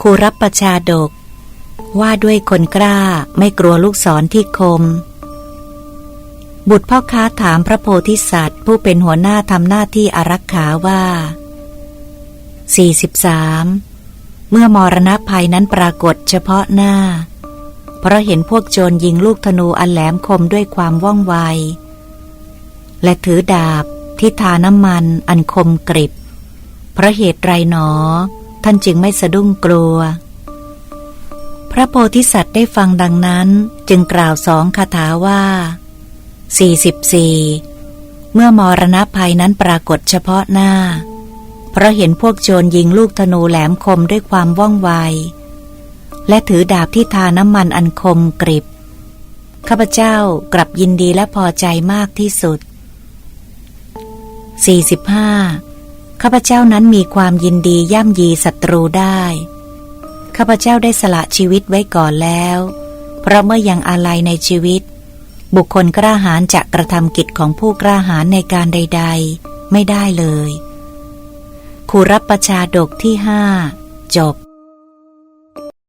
ครูรับประชาดก ว่าด้วยคนกล้าไม่กลัวลูกศรที่คม บุตรพ่อค้าถามพระโพธิสัตว์ ผู้เป็นหัวหน้าทำหน้าที่อารักขาว่า 43 เมื่อมรณะภัยนั้นปรากฏเฉพาะหน้า เพราะเห็นพวกโจรยิงลูกธนูอันแหลมคมด้วยความว่องไว และถือดาบที่ทาน้ำมันอันคมกริบ เพราะเหตุไรหนอ ท่านจึงไม่สะดุ้งกลัว พระโพธิสัตว์ได้ฟังดังนั้นจึงกล่าวสองคาถาว่า 44 เมื่อมรณะภัยนั้นปรากฏเฉพาะหน้า เพราะเห็นพวกโจรยิงลูกธนูแหลมคมด้วยความว่องไว และถือดาบที่ทาน้ำมันอันคมกริบ ข้าพเจ้ากลับยินดีและพอใจมากที่สุด 45. ข้าพเจ้านั้นมีความยินดีย่ำยีศัตรูได้ ข้าพเจ้าได้สละชีวิตไว้ก่อนแล้ว เพราะเมื่อยังอาลัยในชีวิต บุคคลกล้าหาญจะกระทำกิจของผู้กล้าหาญในการใด ๆ ไม่ได้เลยครูรับประชาดกที่ห้าจบ